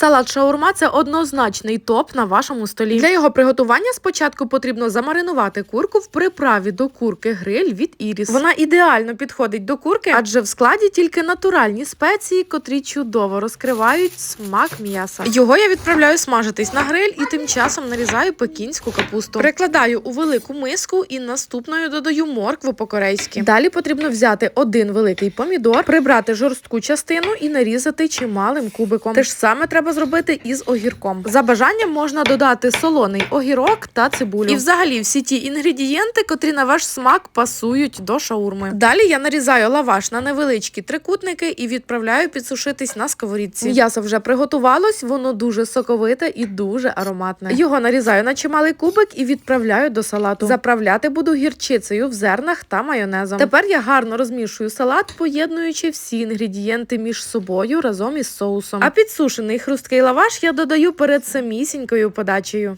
Салат шаурма це однозначний топ на вашому столі. Для його приготування спочатку потрібно замаринувати курку в приправі до курки гриль від Іріс. Вона ідеально підходить до курки, адже в складі тільки натуральні спеції, котрі чудово розкривають смак м'яса. Його я відправляю смажитись на гриль і тим часом нарізаю пекінську капусту. Перекладаю у велику миску і наступною додаю моркву по-корейськи. Далі потрібно взяти один великий помідор, прибрати жорстку частину і нарізати чималим кубиком. Те ж саме треба зробити із огірком. За бажанням можна додати солоний огірок та цибулю. І взагалі всі ті інгредієнти, котрі на ваш смак пасують до шаурми. Далі я нарізаю лаваш на невеличкі трикутники і відправляю підсушитись на сковорідці. М'ясо вже приготувалось, воно дуже соковите і дуже ароматне. Його нарізаю на чималий кубик і відправляю до салату. Заправляти буду гірчицею в зернах та майонезом. Тепер я гарно розмішую салат, поєднуючи всі інгредієнти між собою разом із соусом. А підсушений хрусткий лаваш я додаю перед самісінькою подачею.